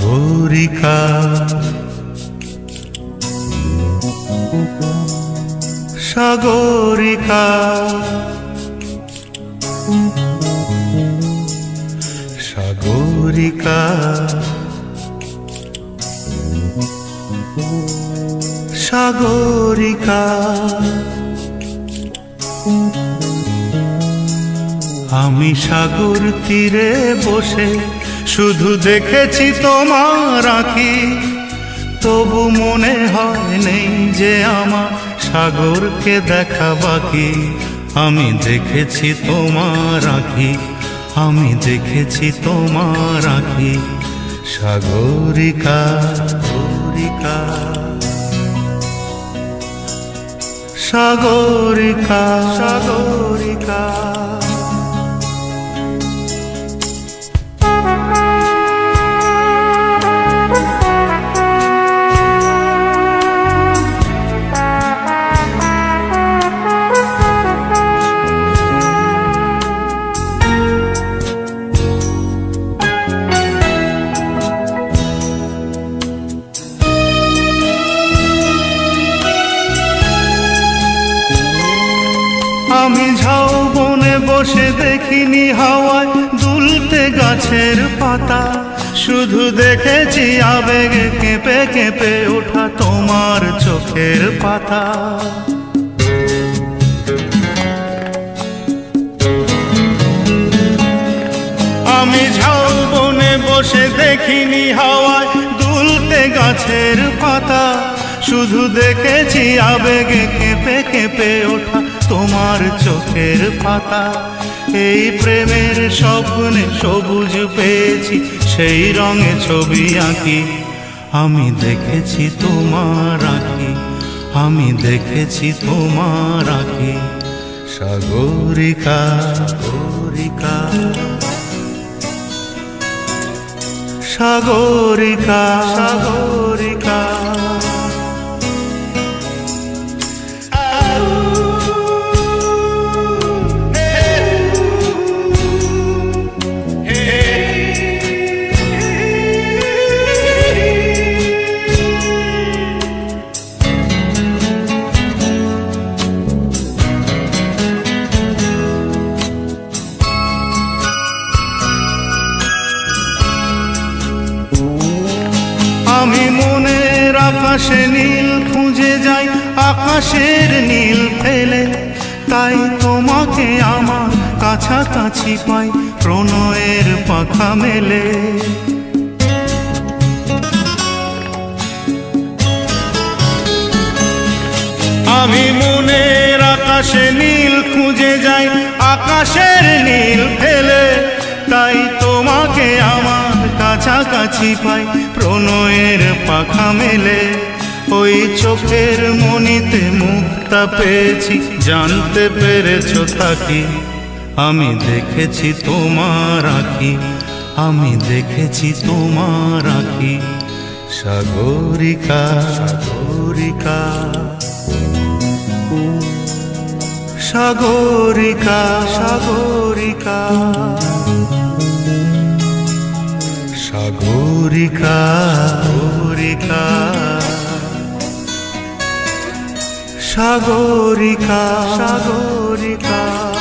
সাগরিকা সাগরিকা। সাগরিকা। সাগরিকা। আমি সাগর তীরে বসে শুধু দেখেছি তোমার আঁকি তবু মনে হয় নেই যে আমার সাগরকে দেখা বাকি। আমি দেখেছি তোমার আঁকি আমি দেখেছি তোমার আঁকি সাগরিকা। সাগরিকা। বসে দেখিনি হাওয়ায়, দুলতে গাছের পাতা। শুধু দেখেছি আবেগে কেঁপে কেঁপে ওঠা তোমার চোখের পাতা। আমি ঝাউ বনে বসে দেখিনি হাওয়ায়, দুলতে গাছের পাতা। শুধু দেখেছি আবেগে কেঁপে কেঁপে ওঠা তোমার চোখের পাতা। এই প্রেমের স্বপ্নে সবুজ পেয়েছি, সেই রঙে ছবি আঁকি। আমি দেখেছি তোমার আঁকি, আমি দেখেছি তোমার আঁকি। সাগরিকা সাগরিকা। সাগরিকা সাগরিকা। আকাশে নীল খুঁজে যাই, আকাশের নীল ফেলে। তাই তোমাকে আমার কাছাকাছি পাই, প্রণয়ের পাখা মেলে। আমি মনের আকাশে নীল খুঁজে যাই, আকাশের নীল ফেলে। তাই তোমাকে আমার কাছাকাছি পাই, প্রণয়ের পাখা মেলে। ওই চোখের মনিতে মুক্তা পেয়েছি, জানতে পেরেছ থাকি। আমি দেখেছি তোমার আঁকি, আমি দেখেছি তোমার আঁকি। সাগরিকা সাগরিকা সাগরিকা সাগরিকা সাগরিকা সাগরিকা। সাগরিকা। সাগরিকা।